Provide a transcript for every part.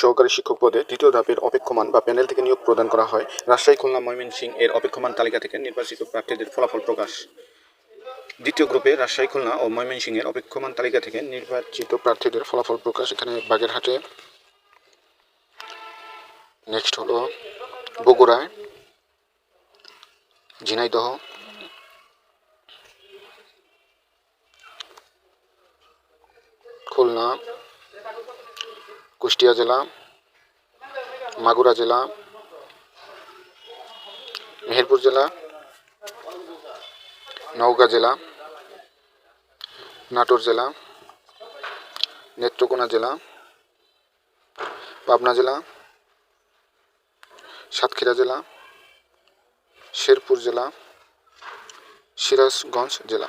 সহকারী শিক্ষক পদে দ্বিতীয় ধাপের অপেক্ষমান বা প্যানেল থেকে নিয়োগ প্রদান করা হয়। রাজশাহী খুলনা ময়মনসিংহ এর অপেক্ষমান তালিকা থেকে নির্বাচিত প্রার্থীদের ফলাফল প্রকাশ। দ্বিতীয় গ্রুপে রাজশাহী, খুলনা ও ময়মনসিংহের অপেক্ষমান তালিকা থেকে নির্বাচিত প্রার্থীদের ফলাফল প্রকাশ এখানে বাগেরহাটে। নেক্সট হলো বগুড়ায়। ঝিনাইদহ। খুলনা। কুষ্টিয়া জেলা, মাগুরা জেলা, মেহেরপুর জেলা, নওগাঁ জেলা, নাটোর জেলা, নেত্রকোনা জেলা, পাবনা জেলা, সাতক্ষীরা জেলা, শেরপুর জেলা, সিরাজগঞ্জ জেলা।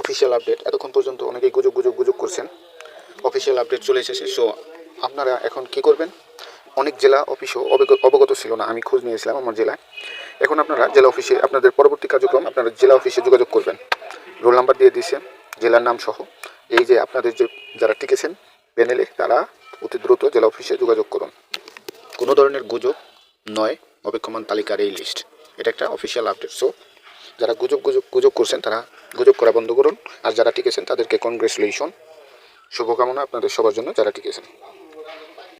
অফিসিয়াল আপডেট এতক্ষণ পর্যন্ত অনেকেই গুজব গুজব গুজব করছেন। অফিসিয়াল আপডেট চলে এসেছে সো আপনারা এখন কি করবেন? অনেক জেলা অফিসও অবগত ছিল না, আমি খোঁজ নিয়েছিলাম আমার জেলায়। এখন আপনারা জেলা অফিসে আপনাদের পরবর্তী কার্যক্রম আপনারা জেলা অফিসে যোগাযোগ করবেন। রোল নাম্বার দিয়ে দিয়েছে, জেলার নাম সহ। এই যে আপনাদের যে, যারা টিকেছেন প্যানেলে তারা অতি দ্রুত জেলা অফিসে যোগাযোগ করুন। কোনো ধরনের গুজব নয়, অপেক্ষমান তালিকার এই লিস্ট এটা একটা অফিসিয়াল আপডেট সো যারা গুজব গুজব গুজব করছেন, তারা গুজব করা বন্ধ করুন। আর যারা টিকেছেন, তাদেরকে কনগ্রেচুলেশন শুভকামনা আপনাদের সবার জন্য যারা টিকেছেন